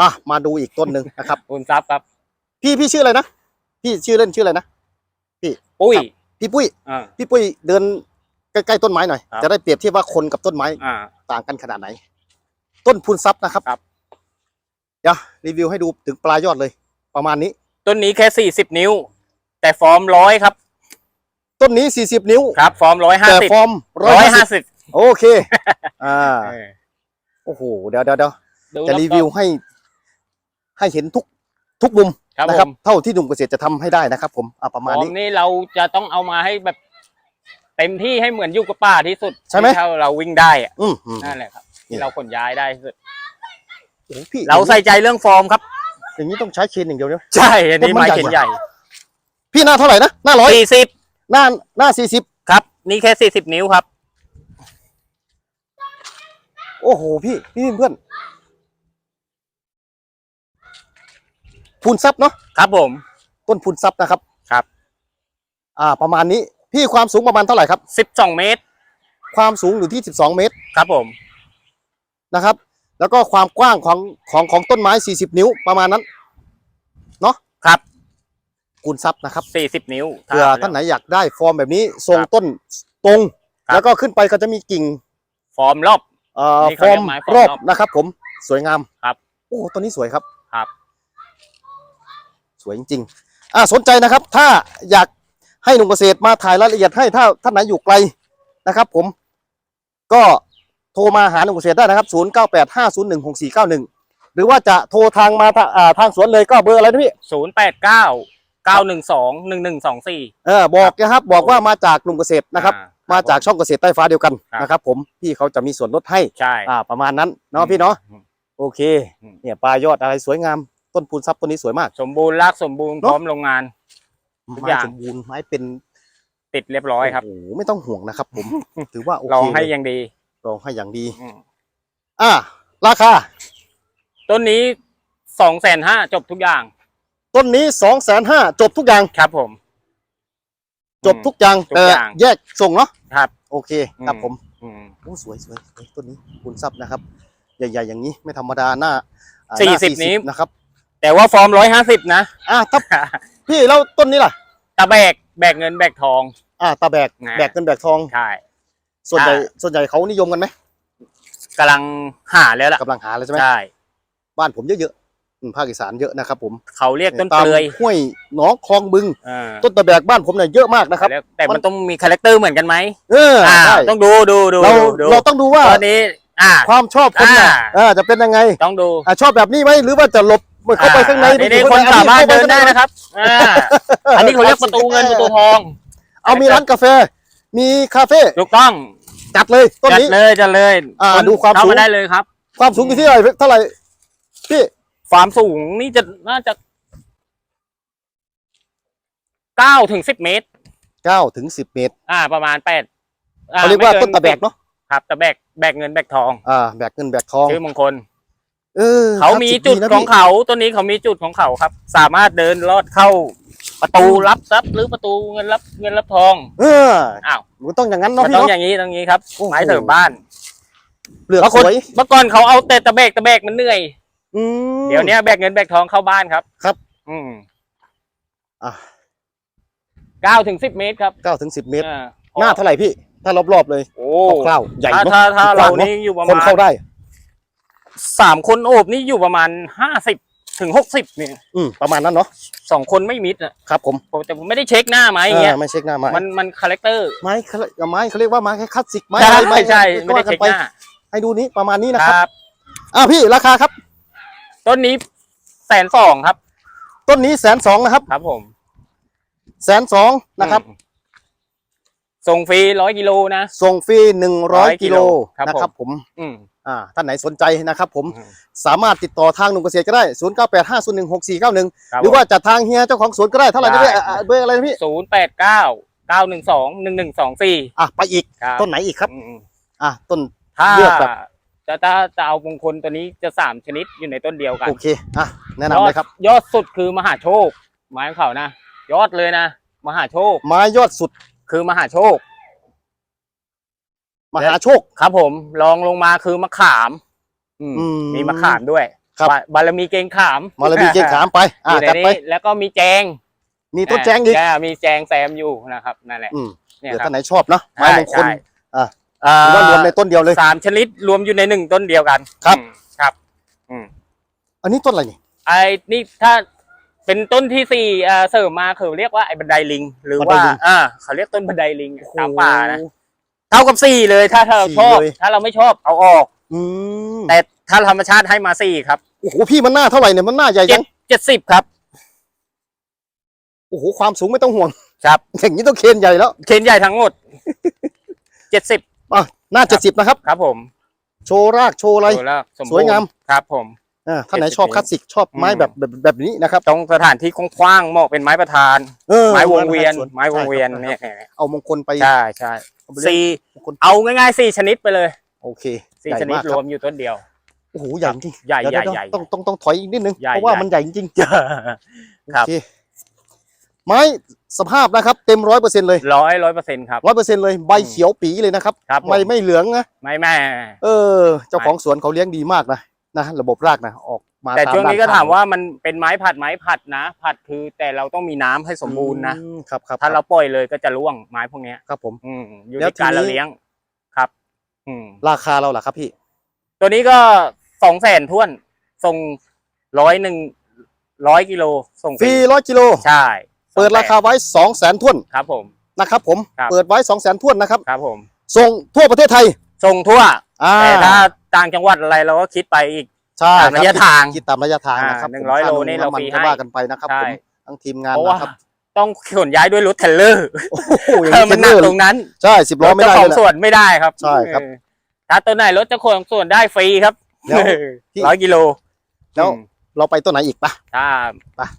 อะมาดูอีกต้นหนึ่งนะครับคุณทรัพย์ครับพี่พี่ชื่ออะไรนะพี่ชื่อเล่นชื่ออะไรนะปุ้ยครับพี่ปุ้ยอ่า พี่ปุ้ยเดินใกล้ๆต้นไม้หน่อยครับ จะได้เปรียบเทียบว่าคนกับต้นไม้อ่า ต่างกันขนาดไหน ต้นพูนซับนะครับครับ เดี๋ยวรีวิวให้ดูถึงปลายยอดเลย ประมาณนี้ ต้นนี้แค่สี่สิบนิ้ว แต่ฟอร์มร้อยครับ ต้นนี้ 40 นิ้วครับ ฟอร์มร้อยห้าแต่สิบฟอร์มร้อยห้า150สิบโอเค อ่าโอ้โหเดี๋ยวเดี๋ยวเดี๋ยวดูจะรีวิวให้ ให้เห็นทุกทุกมุมครับนะผครับม เท่าที่หนุ่มเกษตรจะทำให้ได้นะครับผมอะประฟมาณอร์มนี้นี่เราจะต้องเอามาให้แบบเต็มที่ให้เหมือนอยู่กับป่าที่สุดใช่ไหม ที่เท่าเราวิ่งได้อะอืมอืม นั่นแหละครับนี่ ที่เราขนย้ายได้ที่สุด โอ้โหพี่เราใส่ใจเรื่องฟอร์มครับ อย่างนี้ต้องใช้เคนอย่างเดียวเนี่ย ใช่อันนี้ต้นมันไม้ใหญ่เข็นกว่าใหญ่พี่หน้าเท่าไหร่นะหน้าร้อยสี่สิบหน้าหน้าสี่สิบครับ นี่แค่สี่สิบนิ้วครับ โอ้โหพี่พี่เพื่อน พูนซับเนาะครับผม ต้นพูนซับนะครับครับ อ่า ประมาณนี้พี่ความสูงประมาณเท่าไหร่ครับ สิบสองเมตร ความสูงอยู่ที่12เมตรครับผม นะครับ แล้วก็ความกว้างของของของต้นไม้40นิ้วประมาณนั้นครับคูณซับนะครับสี่สิบนิ้วเผื่อท่านไหนอยากได้ฟอร์มแบบนี้ทรงต้นตรง ครับ แล้วก็ขึ้นไปก็จะมีกิ่งฟอร์มรอบ เอ่อนี่ฟเขาอเรีร์ยมกไม้ฟอร์มรอบรอบนะครับ ผมสวยงามครับ โอ้ต้นนี้สวยครับครับ สวยจริงๆอ่าสนใจนะครับ ถ้าอยากให้หนุ่มเกษตรมาถ่ายรายละเอียดให้ถ้าท่านไหนอยู่ไกลนะครับ ผมก็โทรมาหาหนุ่มเกษตรได้นะครับ 0985016491 หรือว่าจะโทรทางมาทาอ่าทางสวนเลยก็เบอร์อะไรนะพี่ศูนย์แปดเก้าเก้าหนึ่งสองหนึ่งหนึ่งสองสี่ เออบอกนะครับ บอกว่ามาจากหนุ่มเกษตรนะครับ มาจากช่องเกษตรใต้ฟ้าเดียวกันครับ นะครับผมพี่เขาจะมีส่วนลดให้ใช่ อ่าประมาณนั้นเนาะพี่เนาะอืมโอเคอืมเนี่ยปลายยอดอะไรสวยงาม ต้นพูนซับต้นนี้สวยมาก สมบูรณ์รากสมบูรณ์เนอะพร้อมโรงงาน ทุกไม้อย่าง สมบูรณ์ไม้เป็นติดเรียบร้อยครับโอ้โหไม่ต้องห่วงนะครับ ผม ถือว่าโอลองเคให้เลยยังดีลองให้อย่างดี อืมอ่าราคา ต้นนี้สองแสนห้าจบทุกอย่างต้นนี้สองแสนห้าจบทุกอย่าง ครับผม จบทุกอย่างทุกแต่อย่าง แยกส่งเนาะครับ โอเคครับอืมผม อืม โอ้สวยสวยสวยต้นนี้คุณซับนะครับ ใหญ่ ๆ อย่างนี้ไม่ธรรมดาหน้าอ่าสี่หาสิบนิ้ว นะครับ แต่ว่าฟอร์มร้อยห้าสิบนะ อ่าถ้าพี่แล้วต้นนี้ล่ะ ตะแบกแบกเงินแบกทอง อ่าตาแบกนะ แบกเงินแบกทอง ใช่ ส่วนใหญ่อ่า ส่วนใหญ่เขานิยมกันไหมกำลังหาแล้วล่ะกำลังหาเลยใช่ไหมใช่บ้านผมเยอะๆอืมภาคอีสานเยอะนะครับผมเขาเรียกต้นตามเปลือยห้วยหนองคลองบึงอ่าต้นตะแบกบ้านผมเนี่ยเยอะมากนะครับเขาเรียกแต่มัมันน ต้องมีคาแรคเตอร์เหมือนกันไหมเอออ่าใช่ต้องดูดูดูเราดูเราต้องดูว่าตอนนี้ อ่า ความชอบคนน่ะอ่า เออจะเป็นยังไงต้องดู อ่าชอบแบบนี้ไหมหรือว่าจะหลบ เข้าไปข้างในอ่ไปอยู่คนข้งสามารถอัเดินได้ข้าปนะครับอ่าอันนี้เขาเรียกประตูเงินประตูทอง เอามีร้านกาแฟ มีคาเฟ่ถูกต้องจัดเลยต้นจัดนี้ เลยจัดเลยอ่าคนดูความเข้าสูงมาได้เลยครับ ความสูงอยู่ที่เท่าไหร่เท่าไหร่พี่ความสูงนี่จะน่าจะเก้าถึงสิบเมตร เก้าถึงสิบเมตรอ่า ประมาณแปดเขาเรียกว่าต้นตะแบกเนาะครับตะแบกแบกเงินแบกทอง อ่าแบกเงินแบกทอง ชื่อมงคล เออเขาครับมีสิบจุดนะของพี่เขาตัวนี้เขามีจุดของเขาครับ สามารถเดินลอดเข้า ประตูรับทรัพย์หรือประตูเงินรับเงินรับทอง เอออ้าวมันต้องอย่างนั้นมัเนาะนพี่ต้องอเนาะ ย่างนี้ตรงนี้ครับโอ้โห ไม้เสริมบ้านเปลือกบางสคนวยเมื่อก่อนเขาเอาแต่ตะแบกตะแบกมันเหนื่อย อืม เดี๋ยวเนี้ยแบกเงินแบกทองเข้าบ้านครับครับ อืมอะเก้าถึงสิบเมตรครับเก้าถึงสิบเมตร อ่าหน้าเท่าไหร่พี่ ถ้ารอบๆเลยโอ้คร่าวๆใหญ่ถ้าเนาะถ้าถ้ากเราว้างเนอะนี่อยู่ประคนมาณเข้าได้ สามคนโอบนี่อยู่ประมาณห้าสิบถึงหกสิบเนี่ยอืมประมาณนั้นเนาะสองคนไม่มิดอะครับผมผมแต่ผมไม่ได้เช็คหน้าไม้อย่างเงี้ยอ่าไม่เช็คหน้าไม้มันมันคาแรคเตอร์ไม้เขาเรียกไม้เขาเรียกว่าไม้แค่คลาสสิกไม้ใช่อะไรไม้ใช่ก็ไม่ได้ว่ากันเช็คไปหน้าให้ดูนี้ประมาณนี้นะคครับรับอ่าพี่ราคาครับ ต้นนี้แสนสองครับ ต้นนี้แสนสองนะครับ ครับผมแสนสองนะครับอืมส่งฟรีร้อยกิโลนะ ส่งฟรีหนึ่งร้อย100กิโลครับนะครับผม อืม อ่าท่านไหนสนใจนะครับผมอืมสามารถติดต่อทางหนุ่มเกษตรก็ได้ศูนย์เก้าแปดห้าศูนย์หนึ่งหกสี่เก้าหนึ่งครับหรือว่าจัดทางเฮียเจ้าของสวนก็ได้เท่าไหร่นะได้พี่อ่าอ่าเบอร์อะไรนะพี่ศูนย์แปดเก้าเก้าหนึ่งสองหนึ่งหนึ่งสองสี่อะไปอีกครับต้นไหนอีกครับอืมอะต้นถ้าเลือกแบบจะถ้าจะเอามงคลตัวนี้จะสามชนิดอยู่ในต้นเดียวกันโอเคอะแนะนำเลยครับ ยอดสุดคือมหาโชคไม้ของเขานะยอดเลยนะ มหาโชคไม้ยอดสุดคือมหาโชค มหาโชค ครับผมรองลงมาคือมะขามอืมอืมมีมะขามด้วยครับบาบารมีเกรงขามมาเลยมีเกงขามไปออ่ายู่ในจัดไป นี้แล้วก็มีแจงมีต้นแจ้งอีก อ่ามีแจงแซมอยู่นะครับนั่นแหละอืม เนี่ยเดี๋ยวครัท่าบนไหนชอบเนาะไม้มงคลใช่อ่าเอ่หอรือว่ารวมในต้นเดียวเลย สามชนิดรวมอยู่ในหนึ่งต้นเดียวกันครับ อืมครับอืม อันนี้ต้นอะไรนี่ ไอ้นี่ถ้าเป็นต้นที่สี่เอ่อเสริมมาเขาเรียกว่าไอ้บันไดลิง หรือบันไดว่าลิง อ่าเขาเรียกต้นบันไดลิงตามป่านะโอ้โห เท่ากับสี่เลยถ้าถ้าเราสี่ชอบเลย ถ้าเราไม่ชอบเอาออก อืมแต่ถ้าธรรมชาติให้มาสี่ครับโอ้โหพี่มันหน้าเท่าไหร่เนี่ยมันหน้าใหญ่เจ็จัดงเจ็ดสิบครับโอ้โหความสูงไม่ต้องห่วง ครับอย่างนี้ต้องเคนใหญ่แล้วเคนใหญ่ทั้งหมดเจ็ดสิบ อะหน้าเจ็ดสิบนะครับ ครับผมโชว์รากโชว์อะไรดูแล้วสมบูรณ์สวยงาม ครับผม อ่าท่านไหน70ชอบคลาสสิกชอบไม้อืมแบบแบบแบบนี้นะครับ ตรงสถานที่กว้างๆเหมาะเป็นไม้ประธาน เออไม้วงเวียนสไม้วงเวียนใช่เนี่ยครับเอามงคลไปใช่ใช่เอาไปเลี้ยงสี่มงคลเอาง่ายๆสี่ชนิดไปเลย โอเคสี่ใหญ่ชนิดมากรครัวบมอยู่ต้นเดียวโอ้โหใหญ่จริงใหญ่เดี๋ยวใหญ่เดี๋ยวใหญ่ต้องต้องต้องถอยอีกนิดนึงใหญ่เพราะว่าใหญ่มันใหญ่จริงครับโอเคไม้สภาพนะครับ เต็มร้อยเปอร์เซ็นต์เลยร้อยร้อยเปอร์เซ็นต์ครับร้อยเปอร์เซ็นต์เลยใบเขียวปีเลยนะครับครับผมไม่ไม่เหลืองนะไม่แม่เออ เจ้าของสวนเขาเลี้ยงดีมากนะ นะระบบรากนะออกมาแต่ตามช่วงนี้ก็ด้ข้ถามว่ามันเป็นไม้ผัดไม้ผัดนะ ผัดคือแต่เราต้องมีน้ำให้สมบูรณ์นะอืมครับครับถ้าเราปล่อยเลยก็จะร่วงไม้พวกเนี้ยครับผมอืมอยู่แล้วที่การทีนี้เราเลี้ยงครับ อืมราคาเราล่ะครับพี่ ตัวนี้ก็สองแสนท้วนส่งร้อยหนึ่งร้อยกิโลส่งฟรีร้อยกิโลใช่ เปิดราคาไว้สองแสนท่วนครับผมนะครับผมครับเปิดไว้สองแสนท่วนนะครับครับผมส่งทั่วประเทศไทย ส่งทั่ว อ่าแต่ถ้าต่างจังหวัดอะไรเราก็คิดไปอีก ใช่ตามระยะคบทางคิดตามระยะทางนะครับอ่าผม100ค่โลนี่เราำมัฟรีก็ให้ ว่ากันไปนะครับใช่ ผมทั้งทีมงานเพราะว่านะครับต้องขนย้ายด้วยรถเทรลเลอร์โอ้โหอย่างเออนี้มันหนักเทรลเลอตรงนั้นใช่สิบล้อไม่ได้รถเลเจ้ายของแหละ ส่วนไม่ได้ครับใช่ครับเออถ้าตัวไหนรถเจ้าของส่วนได้ฟรีครับแล้วพี่ร้อยกิโลแล้วอืมเราไปต้นไหนอีกปะ ถ้า